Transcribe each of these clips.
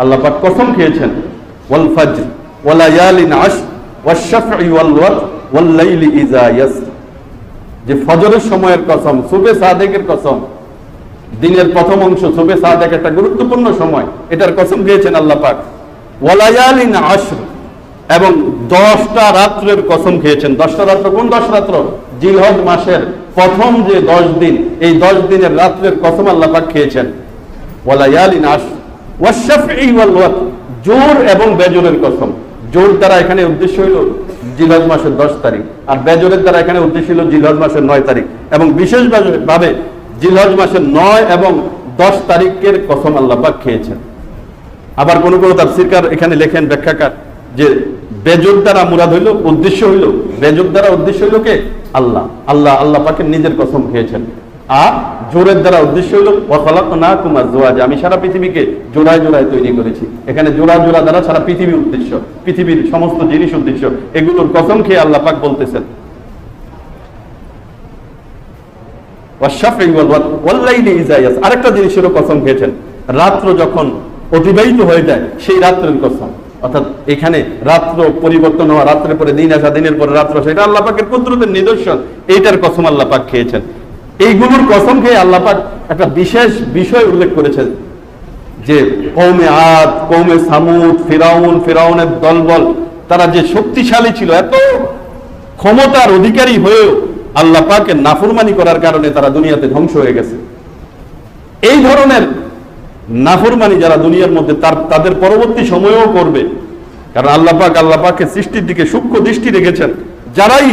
আল্লাহ পাক কসম খেয়েছেন, ওয়াল ফাজর ওয়ালায়ালিন আশ ওয়াশ-শাফঈ ওয়াল ওয়াতর ওয়াল লাইলি ইযা ইয়াসর। যে ফজরের সময়ের কসম সুবে সাদেকের কসম, দিনের প্রথম অংশ সুবে সাদেক একটা গুরুত্বপূর্ণ সময়, এটার কসম খেয়েছেন আল্লাহ পাক। ওয়ালায়ালিন এবং দশটা রাত্রের কসম খেয়েছেন। দশটা রাত্র কোন দশ রাত্র? জিলহজ মাসের প্রথম যে দশ দিন, এই দশ দিনের রাত্রের কসম আল্লাহ পাক খেয়েছেন। ওয়ালায়ালিন জোর এবং বেজরের কসম। জোর দ্বারা এখানে উদ্দেশ্য হইল জিলহজ মাসের দশ তারিখ, আর বেজরের দ্বারা এখানে উদ্দেশ্য হইল জিলহজ মাসের নয় তারিখ। এবং বিশেষভাবে জিলহজ মাসের নয় এবং দশ তারিখের কসম আল্লাহ পাক খেয়েছেন। আবার কোন কোন তাফসিরকার এখানে লেখেন ব্যাখ্যাকার যে বেজর দ্বারা মুরাদ হইল, উদ্দেশ্য হইল। বেজর দ্বারা উদ্দেশ্য হইল কে? আল্লাহ। আল্লাহ আল্লাহ পাকের নিজের কসম খেয়েছেন। আর জোরের দ্বারা উদ্দেশ্য হইল অফলাক না কুমার জোয়াজ আমি সারা পৃথিবীকে জোড়ায় জোড়ায় তৈরি করেছি। এখানে জোড়া জোড়া দ্বারা সারা পৃথিবী উদ্দেশ্য, পৃথিবীর সমস্ত জিনিস উদ্দেশ্য, এগুলোর কসম খেয়ে আল্লাহ পাক বলতেছেন। আরেকটা জিনিসেরও কসম খেয়েছেন, রাত্র যখন অতিবাহিত হয়ে যায়, সেই রাত্রের কসম। অর্থাৎ এখানে রাত্র পরিবর্তন হওয়া, রাত্রের পরে দিন আসা, দিনের পরে রাত্র আসা, এটা আল্লাহ পাকের কুদরতের নিদর্শন, এইটার কসম আল্লাহ পাক খেয়েছেন। এইগুলোর কসম খেয়ে আল্লাহ পাক একটা বিশেষ বিষয় উল্লেখ করেছেন যে কৌমে আদ কৌমে সামুদ, ফেরাউন, ফেরাউনের দলবল, তারা যে শক্তিশালী ছিল, এত ক্ষমতার অধিকারী হয়েও আল্লাহ পাকের নাফরমানি করার কারণে তারা দুনিয়াতে ধ্বংস হয়ে গেছে। এই ধরনের নাফরমানি যারা দুনিয়ার মধ্যে, তার, তাদের পরবর্তী সময়েও করবে। কারণ আল্লাহ পাক, আল্লাহ সৃষ্টির দিকে সূক্ষ্ম দৃষ্টি রেখেছেন। যারাই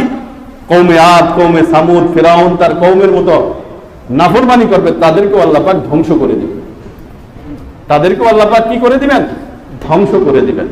কৌমে আদ, কৌমে সামুদ, ফেরাউন, তার কৌমের মতো নাফরমানি করবে, তাদেরকেও আল্লাপাক ধ্বংস করে দিবেন। তাদেরকেও আল্লাপাক কি করে দিবেন? ধ্বংস করে দিবেন।